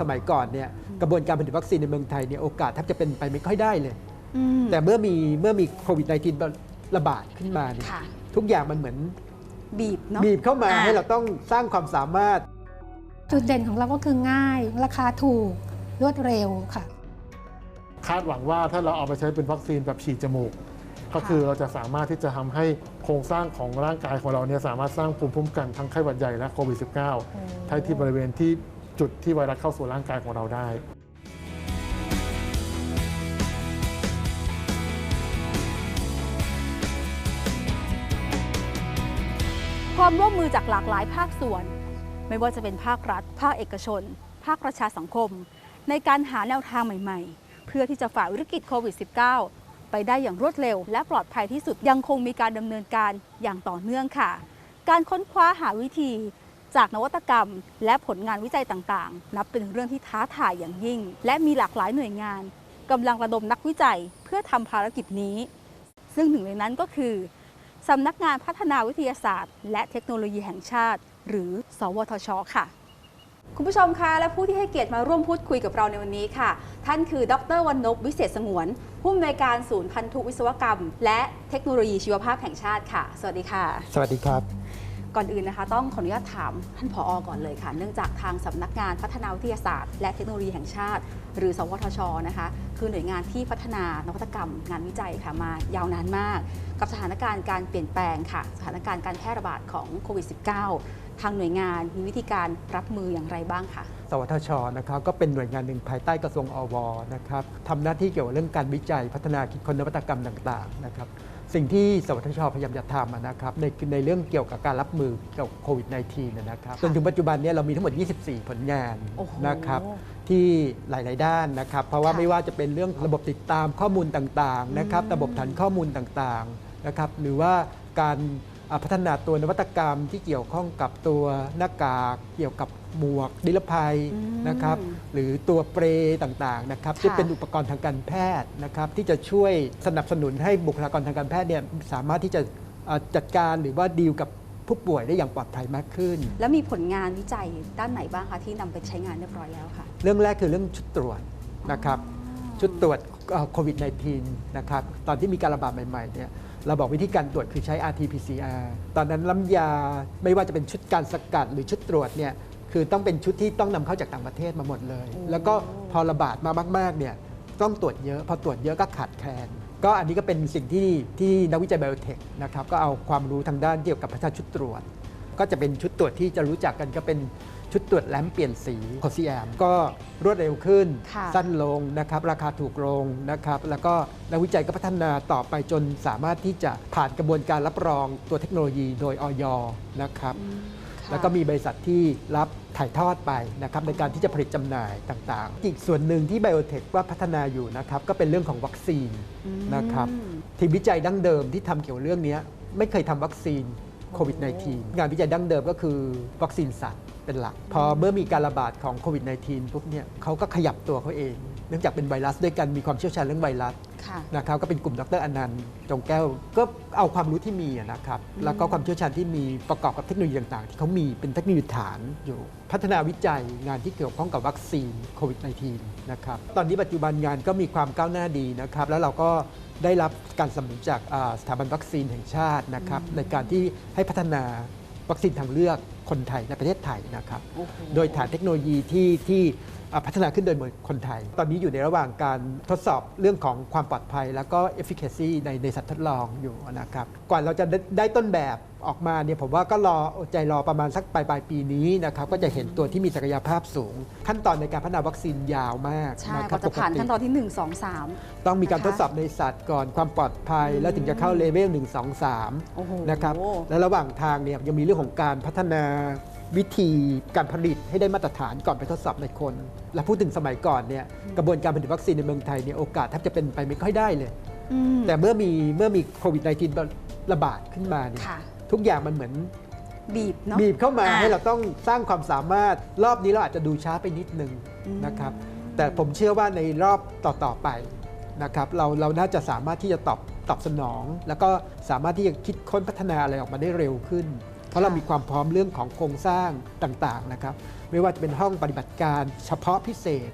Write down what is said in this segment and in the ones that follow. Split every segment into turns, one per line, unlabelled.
สมัยก่อนเนี่ยกระบวนการผลิตวัคซีนในเมืองไทยเนี่ยโอกาสแทบจะเป็นไปไม่ค่อยได้เลย
อืม
แต่เมื่อมีเมื่อมีโควิด -19 ระบาดขึ้นมาเนี่ย
ค่ะ
ทุกอย่างมันเหมือน
บีบเนาะ
บีบเข้ามา
อ่า
ให้เราต้องสร้างความสามารถ
จุดเด่นของเราก็คือง่าย ราคาถูกรวดเร็วค่ะ
คาดหวังว่าถ้าเราเอาไปใช้เป็นวัคซีนแบบฉีดจมูก ก็คือเราจะสามารถที่จะทำให้โครงสร้างของร่างกายของเราเนี่ยสามารถสร้างภูมิคุ้มกันทั้งไข้หวัดใหญ่และโควิด -19 ทั้งที่บริเวณที่ จุดที่ไวรัสเข้าสู่ร่างกายของเราได้
ความร่วมมือจากหลากหลายภาคส่วน ไม่ว่าจะเป็นภาครัฐ ภาคเอกชน ภาคประชาสังคม ในการหาแนวทางใหม่ๆ เพื่อที่จะฝ่าวิกฤตโควิด -19 ไปได้อย่างรวดเร็ว และปลอดภัยที่สุดยังคงมีการดำเนินการอย่างต่อเนื่องค่ะ การค้นคว้าหาวิธี จากนวัตกรรม และผลงานวิจัยต่างๆ นับเป็นเรื่องที่ท้าทายอย่างยิ่ง และมีหลากหลายหน่วยงานกำลังระดมนักวิจัยเพื่อทำภารกิจนี้ ซึ่งหนึ่งในนั้นก็คือสำนักงานพัฒนาวิทยาศาสตร์ และเทคโนโลยีแห่งชาติ หรือ สวทช ค่ะ คุณผู้ชมคะและผู้ที่ให้เกียรติมาร่วมพูดคุยกับเราในวันนี้ค่ะ ท่านคือ ดรวันนพวิเศษสงวน ผู้อำนวยการศูนย์พันธุวิศวกรรม และเทคโนโลยีชีวภาพแห่งชาติค่ะ สวัสดีค่ะ
สวัสดีครับ
ก่อนอื่นนะคะ ต้องขออนุญาตถามท่านผอก่อนเลยค่ะ เนื่องจากทางสำนักงานพัฒนาวิทยาศาสตร์ และเทคโนโลยีแห่งชาติ หรือสวทชนะคะคือหน่วยงานที่พัฒนานวัตกรรม งานวิจัยค่ะมายาวนานมาก กับสถานการณ์การเปลี่ยนแปลงค่ะ สถานการณ์การแพร่ระบาดของโควิด -19 ทางหน่วยงานมีวิธีการรับมืออย่างไรบ้างคะ
สวทชนะครับก็เป็นหน่วยงานหนึ่งภายใต้กระทรวงอวนะครับทำหน้าที่เกี่ยวกับเรื่องการวิจัย พัฒนาคิดค้นนวัตกรรมต่างๆนะครับ สิ่งที่สวทชพยายามจะทำอะนะครับในในเรื่องเกี่ยวกับการรับมือกับโควิด -19 นะครับ
ค่ะ
จนถึงปัจจุบันเนี้เรามีทั้งหมด 24 ผลงาน
โอ้โห
นะครับที่หลาย ๆ ด้านนะครับ เพราะว่า
ค่ะ
ไม่ว่าจะเป็นเรื่องระบบติดตามข้อมูลต่าง ๆ นะครับ
อืม
ระบบฐานข้อมูลต่าง ๆ นะครับ หรือว่าการอ่า พัฒนาตัวนวัตกรรมที่เกี่ยวข้องกับตัวหน้ากากเกี่ยวกับหมวกนิรภัย
อืม
นะครับ หรือตัวเปรย์ต่างๆนะครับ
ค่ะ
ที่เป็นอุปกรณ์ทางการแพทย์นะครับ ที่จะช่วยสนับสนุนให้บุคลากรทางการแพทย์เนี่ยสามารถที่จะอ่าจัดการหรือว่าดีลกับผู้ป่วยได้อย่างปลอดภัยมากขึ้น
แล้วมีผลงานวิจัยด้านไหนบ้างคะที่นำไปใช้งานเรียบร้อยแล้วค่ะ
เรื่องแรกคือเรื่องชุดตรวจนะครับ ชุดตรวจโควิด -19 นะครับตอนที่มีการระบาดใหม่ๆเนี่ย เราบอกวิธีการตรวจคือใช้ rt-pcr ตอนนั้นล้ำยาไม่ว่าจะเป็นชุดการสกัดหรือชุดตรวจเนี่ยคือต้องเป็นชุดที่ต้องนำเข้าจากต่างประเทศมาหมดเลย
โอ้
แล้วก็พอระบาดมามากๆเนี่ยต้องตรวจเยอะพอตรวจเยอะก็ขาดแคลนก็อันนี้ก็เป็นสิ่งที่ที่นักวิจัยไบโอเทคนะครับก็เอาความรู้ทางด้านเกี่ยวกับพัฒนาชุดตรวจ ก็จะเป็นชุดตรวจที่จะรู้จักกันก็เป็น ชุดตรวจแลมเปลี่ยนสีโคซีแอมก็รวดเร็วขึ้น
ค่ะ
สั้นลงนะครับ ราคาถูกลงนะครับ แล้วก็นักวิจัยก็พัฒนาต่อไปจนสามารถที่จะผ่านกระบวนการรับรองตัวเทคโนโลยีโดยออยนะครับ
อืมค่ะ
แล้วก็มีบริษัทที่รับถ่ายทอดไปนะครับในการที่จะผลิตจำหน่ายต่างๆ อีกส่วนหนึ่งที่ไบโอเทคว่าพัฒนาอยู่นะครับก็เป็นเรื่องของวัคซีน
อืม
นะครับ ทีมวิจัยดั้งเดิมที่ทำเกี่ยวเรื่องนี้ไม่เคยทำวัคซีนโควิด -19 งานวิจัยดั้งเดิมก็คือวัคซีนสัตว์ เป็นหลัก พอเมื่อมีการระบาดของโควิด -19 ปุ๊บเนี่ยเขาก็ขยับตัวเขาเอง เนื่องจากเป็นไวรัสด้วยกันมีความเชี่ยวชาญเรื่องไวรัส
ค่ะ
นะครับก็เป็นกลุ่มดรอนันต์จงแก้วก็เอาความรู้ที่มีอะนะครับ
อืม
แล้วก็ความเชี่ยวชาญที่มีประกอบกับเทคโนโลยีต่างๆ ที่เขามีเป็นเทคโนโลยีฐานอยู่ พัฒนาวิจัยงานที่เกี่ยวข้องกับวัคซีนโควิด -19 นะครับตอนนี้ปัจจุบันงานก็มีความก้าวหน้าดีนะครับ แล้วเราก็ได้รับการสนับสนุนจากอ่าสถาบันวัคซีนแห่งชาตินะครับในการที่ให้พัฒนา วัคซีนทางเลือกคนไทยในประเทศไทยนะครับ
โอ้โห
โดยฐานเทคโนโลยีที่ที่อ่า พัฒนาขึ้นโดยคนไทย ตอนนี้อยู่ในระหว่างการทดสอบเรื่องของความปลอดภัย แล้วก็ efficacy ในในสัตว์ทดลองอยู่นะครับก่อนเราจะได้ได้ต้นแบบออกมาเนี่ยผมว่าก็รออดใจรอประมาณสักปลายปลายปีนี้นะครับก็จะเห็นตัวที่มีศักยภาพสูง ขั้นตอนในการพัฒนาวัคซีนยาวมาก
ใช่
นะค
ก็
รับ
จะผ่าน
ปกติ
ขั้นตอนที่ 1 2 3
ต้องมีการ
นะคะ
ทดสอบในสัตว์ก่อนความปลอดภัย
อืม
แล้วถึงจะเข้าเลเวล1 2 3
โอ้โห
นะครับและระหว่างทางเนี่ยยังมีเรื่องของการพัฒนา วิธีการผลิตให้ได้มาตรฐานก่อนไปทดสอบในคน และพูดถึงสมัยก่อนเนี่ยกระบวนการผลิตวัคซีนในเมืองไทยเนี่ยโอกาสแทบจะเป็นไปไม่ค่อยได้เลย
อืม
แต่เมื่อมีเมื่อมีโควิด -19 ระบาดขึ้นมาเนี่ย
ค่ะ
ทุกอย่างมันเหมือน
บีบเนาะ
บีบเข้ามา
อ่า
ให้เราต้องสร้างความสามารถรอบนี้เราอาจจะดูช้าไปนิดนึง
อืม
นะครับ แต่ผมเชื่อว่าในรอบต่อๆไปนะครับเราเราน่าจะสามารถที่จะตอบตอบสนอง แล้วก็สามารถที่จะคิดค้นพัฒนาอะไรออกมาได้เร็วขึ้น เพราะเรา
ค่ะ
มีความพร้อมเรื่องของโครงสร้างต่างๆนะครับ ไม่ว่าจะเป็นห้องปฏิบัติการเฉพาะพิเศษ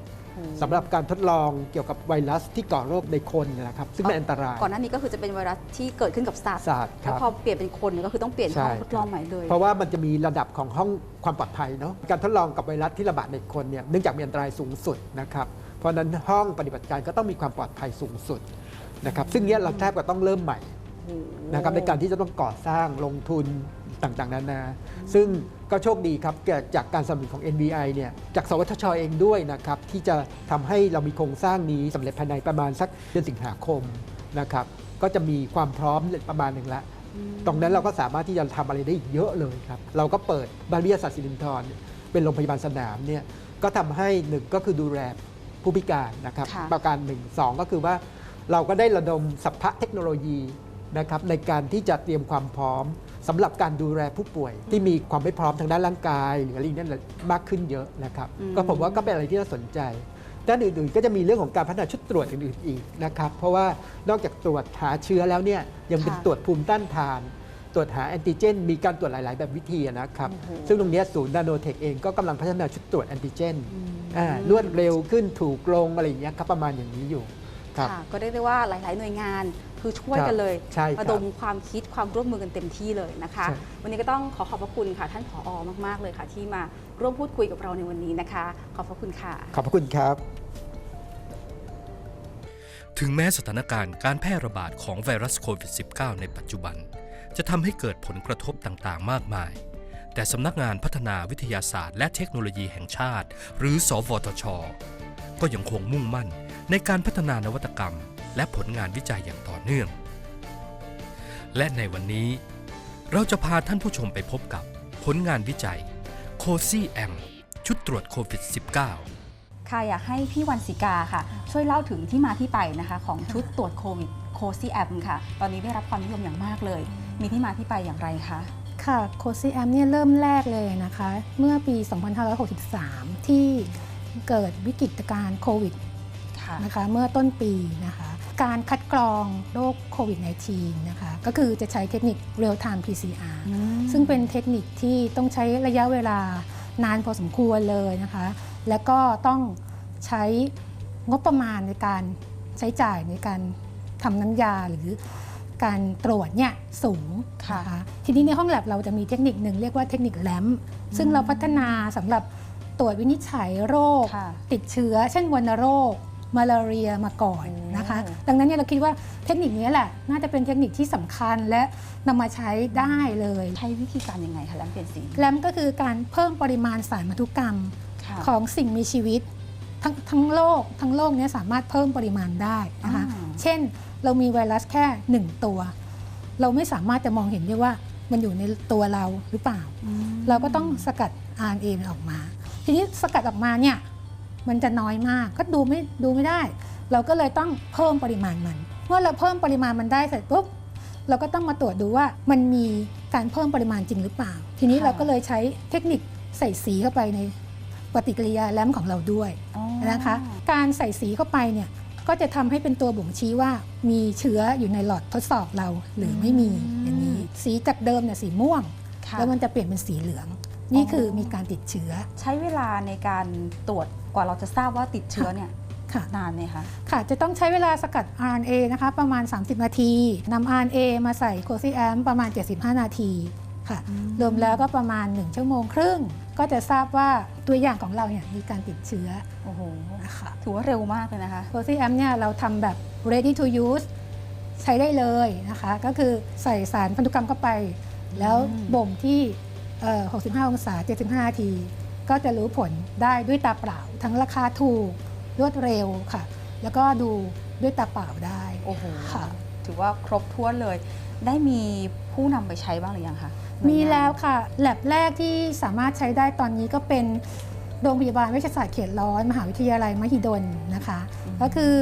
สำหรับการทดลองเกี่ยวกับไวรัสที่ก่อโรคในคนนะครับซึ่งเป็นอันตราย
ก่อนหน้านี้ก็คือจะเป็นไวรัสที่เกิดขึ้นกับสัตว์
สัตว์ค
แล้ว
รับ
พอเปลี่ยนเป็นคนเนี่ยก็คือต้องเปลี่ยน
ใช่
ห้องทดลองใหม่เลย
เพราะว่ามันจะมีระดับของห้องความปลอดภัยเนาะการทดลองกับไวรัสที่ระบาดในคนเนี่ยเนื่องจากมีอันตรายสูงสุดนะครับเพราะฉะนั้นห้องปฏิบัติการก็ต้องมีความปลอดภัยสูงสุดนะครับซึ่งเนี้ยเราแทบจะต้องเริ่มใหม่ นะครับในการที่จะต้องก่อสร้างลงทุนต่างๆ นานา ซึ่งก็โชคดีครับเกิดจากการสนับสนุนของ NBI เนี่ยจากสวทชเองด้วยนะครับที่จะทำให้เรามีโครงสร้างนี้สำเร็จภายในประมาณสักเดือนสิงหาคมนะครับก็จะมีความพร้อมประมาณหนึ่งละตรงนั้นเราก็สามารถที่จะทำอะไรได้อีกเยอะเลยครับ เราก็เปิดบาเรียสัตว์สิรินทรเนี่ยเป็นโรงพยาบาลสนามเนี่ยก็ทำให้หนึ่งก็คือดูแลผู้พิการนะครับ
ค่ะ
ประการหนึ่งสองก็คือว่าเราก็ได้ระดมสัพพะเทคโนโลยี นะครับในการที่จะเตรียมความพร้อมสำหรับการดูแลผู้ป่วย ที่มีความไม่พร้อมทางด้านร่างกาย หรืออะไรอย่างนั้นมากขึ้นเยอะนะครับ
อืม
ก็ผมว่าก็เป็นอะไรที่น่าสนใจด้านอื่นๆก็จะมีเรื่องของการพัฒนาชุดตรวจอื่นๆอีกนะครับ เพราะว่านอกจากตรวจหาเชื้อแล้วเนี่ยยังเป็น
ค่ะ
ตรวจภูมิต้านทาน ตรวจหาแอนติเจน มีการตรวจหลาย ๆ แบบวิธีนะครับ
โอ้โห
ซึ่งตรงเนี้ยศูนย์นาโนเทคเองก็กำลังพัฒนาชุดตรวจแอนติเจนอ่ารวดเร็วขึ้นถูกลงอะไรอย่างเงี้ยครับประมาณอย่างนี้อยู่ ครับ
ค่ะก็เรียกได้ว่าหลาย ๆ หน่วยงานคือช่วย
ครับ
กันเลย
ใช่ครับ
ระดมความคิดความร่วมมือกันเต็มที่เลยนะคะ
ใช่
วันนี้ก็ต้องขอขอบพระคุณค่ะ ท่านผอมาก ๆ เลยค่ะ ที่มาร่วมพูดคุยกับเราในวันนี้นะคะ ขอบพระคุณค่ะ
ขอบพระคุณครับ
ถึงแม้สถานการณ์การแพร่ระบาดของไวรัสโควิด -19 ในปัจจุบัน จะทำให้เกิดผลกระทบต่างๆ มากมาย แต่สำนักงานพัฒนาวิทยาศาสตร์และเทคโนโลยีแห่งชาติ หรือ สวทช ก็ยังคงมุ่งมั่น ในการพัฒนานวัตกรรม และผลงานวิจัยอย่างต่อเนื่อง และในวันนี้ เราจะพาท่านผู้ชมไปพบกับผลงานวิจัยโคซี่แอมชุดตรวจโควิด -19
ค่ะอยากให้พี่วันศิกาค่ะ ช่วยเล่าถึงที่มาที่ไปนะคะของชุดตรวจโควิดโคซีแอมค่ะ ตอนนี้ได้รับความนิยมอย่างมากเลย มีที่มาที่ไปอย่างไรคะ
ค่ะโคซีแอมเนี่ยเริ่มแรกเลยนะคะ เมื่อปี 2563 ที่เกิดวิกฤตการณ์โควิด
ค่ะ
นะคะเมื่อต้นปีนะคะการคัดกรองโรคโควิด -19 นะคะก็คือจะใช้เทคนิค real time PCR ซึ่งเป็นเทคนิคที่ต้องใช้ระยะเวลานานพอสมควรเลยนะคะ แล้วก็ต้องใช้งบประมาณในการใช้จ่ายในการทำน้ำยาหรือการตรวจเนี่ยสูง
ค่ะ
นะคะทีนี้ในห้องแลบเราจะมีเทคนิคหนึ่งเรียกว่าเทคนิคแลมซึ่งเราพัฒนาสำหรับตรวจวินิจฉัยโรค
ค่ะ
ติดเชื้อ เช่นวัณโรค มาลาเรียมาก่อนนะคะ
โอ้
ดังนั้นเนี่ยเราคิดว่าเทคนิคนี้แหละ น่าจะเป็นเทคนิคที่สำคัญและนำมาใช้ได้เลย
ใช้วิธีการยังไงคะแลมเปลี่ยนสี
แลมก็คือการเพิ่มปริมาณสารพันธุกรรม
ค่ะ
ของสิ่งมีชีวิต ทั้งทั้งโลกทั้งโลกเนี้สามารถเพิ่มปริมาณได้นะคะ
อ่า
เช่นเรามีไวรัสแค่ 1 ตัว เราไม่สามารถจะมองเห็นได้ว่ามันอยู่ในตัวเราหรือเปล่า เราก็ต้องสกัด RNA มันออกมา ทีนี้สกัดออกมาเนี่ย มันจะน้อยมากก็ดูไม่ดูไม่ได้ เราก็เลยต้องเพิ่มปริมาณมัน เมื่อเราเพิ่มปริมาณมันได้เสร็จปุ๊บเราก็ต้องมาตรวจดูว่ามันมีการเพิ่มปริมาณจริงหรือเปล่า ทีนี้
ค่ะ
เราก็เลยใช้เทคนิคใส่สีเข้าไปในปฏิกิริยาแลมของเราด้วย
อ๋อ
นะคะ การใส่สีเข้าไปเนี่ยก็จะทำให้เป็นตัวบ่งชี้ว่ามีเชื้ออยู่ในหลอดทดสอบเราหรือไม่มีอย่างนี้ สีจากเดิมเนี่ยสีม่วง
ค่ะ
แล้วมันจะเปลี่ยนเป็นสีเหลือง นี่คือมีการติดเชื้อ
ใช้เวลาในการตรวจกว่าเราจะทราบว่าติดเชื้อเนี่ย
ค่ะ
นานไหมคะ
ค่ะ จะต้องใช้เวลาสกัด RNA นะคะ ประมาณ 30 นาทีนำ RNA มาใส่โคซีแอมประมาณ 75 นาทีค่ะ รวมแล้วก็ประมาณ 1 ชั่วโมงครึ่ง ก็จะทราบว่าตัวอย่างของเราเนี่ยมีการติดเชื้อ
โอ้โห
นะคะ
ถือว่าเร็วมากเลยนะคะ
โคซีแอมเนี่ยเราทำแบบ ready to use ใช้ได้เลยนะคะ ก็คือใส่สารพันธุกรรมเข้าไป แล้ว
อืม
บ่มที่เอ่อ 65 องศา 75 นาที ก็จะรู้ผลได้ด้วยตาเปล่า ทั้งราคาถูกรวดเร็วค่ะ แล้วก็ดูด้วยตาเปล่าได้
โอ้โห
ค่ะ
ถือว่าครบถ้วนเลย ได้มีผู้นำไปใช้บ้างหรือยังคะหน่ย
มี
งาน
แล้วค่ะแลบแรกที่สามารถใช้ได้ตอนนี้ก็เป็น โรงพยาบาลเวชศาสตร์เขตร้อน มหาวิทยาลัยมหิดลนะคะ ก็คือ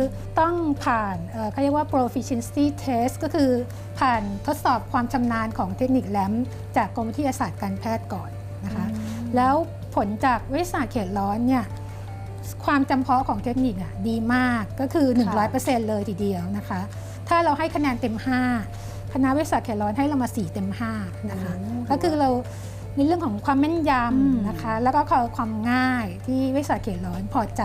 ต้องผ่านเอ่อเขาเรียกว่า proficiency test ก็คือผ่านทดสอบความชำนาญของเทคนิคแลมจากกรมวิทยาศาสตร์การแพทย์ก่อนนะคะ แล้วผลจากวิทยาศาสตร์เขตร้อนเนี่ยความจำเพาะของเทคนิคอะดีมากก็คือ
ค่ะ
100%เลยทีเดียวนะคะ ถ้าเราให้คะแนนเต็ม 5 คณะเวชศาสตร์เขตร้อนให้เรามา 4 เต็ม 5 นะคะ ก็คือเรา ในเรื่องของความแม่นย
อืมำ
นะคะ แล้วก็ความง่ายที่เวชศาสตร์เขตร้อนพอใจ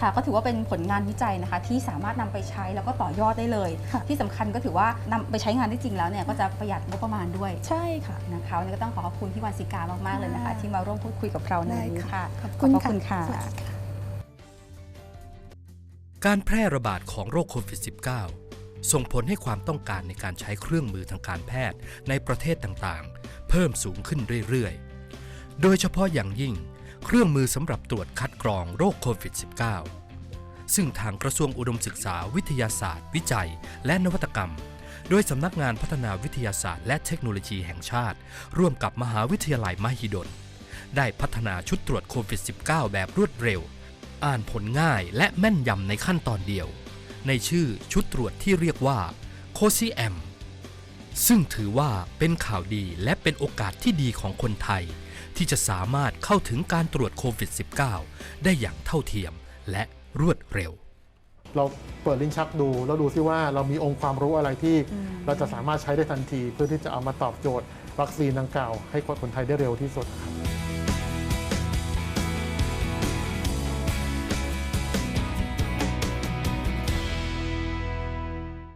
ค่ะ ก็ถือว่าเป็นผลงานวิจัยนะคะ ที่สามารถนำไปใช้แล้วก็ต่อยอดได้เลย
ค่ะ
ที่สำคัญก็ถือว่านำไปใช้งานได้จริงแล้วเนี่ยก็จะประหยัดงบประมาณด้วย
ใช่ค่ะ
นะคะวันนี้ก็ต้องขอขอบคุณพี่วันศิกามากๆเลยนะคะ
ค่ะ
ที่มาร่วมพูดคุยกับเราในวันนี้ค่ะ
ขอบคุณ
ขอบคุณค่ะ
สวัสดีค่ะ
การแพร่ระบาดของโรคโควิด -19 ส่งผลให้ความต้องการในการใช้เครื่องมือทางการแพทย์ในประเทศต่างๆ เพิ่มสูงขึ้นเรื่อยๆ โดยเฉพาะอย่างยิ่งเครื่องมือสำหรับตรวจคัดกรองโรคโควิด -19 ซึ่งทางกระทรวงอุดมศึกษาวิทยาศาสตร์ วิจัย และนวัตกรรม โดยสำนักงานพัฒนาวิทยาศาสตร์ และเทคโนโลยีแห่งชาติ ร่วมกับมหาวิทยาลัยมหิดล ได้พัฒนาชุดตรวจโควิด -19 แบบรวดเร็ว อ่านผลง่ายและแม่นยำในขั้นตอนเดียว ในชื่อชุดตรวจที่เรียกว่า c o s i m ซึ่งถือว่าเป็นข่าวดีและเป็นโอกาสที่ดีของคนไทย ที่จะสามารถเข้าถึงการตรวจโควิด -19 ได้อย่างเท่าเทียมและรวดเร็ว
เราเปิดลิ้นชักดูแล้วดูซิว่าเรามีองค์ความรู้อะไรที่
อืม
เราจะสามารถใช้ได้ทันที เพื่อที่จะเอามาตอบโจทย์ วัคซีนดังกล่าว ให้คนไทยได้เร็วที่สุดครับ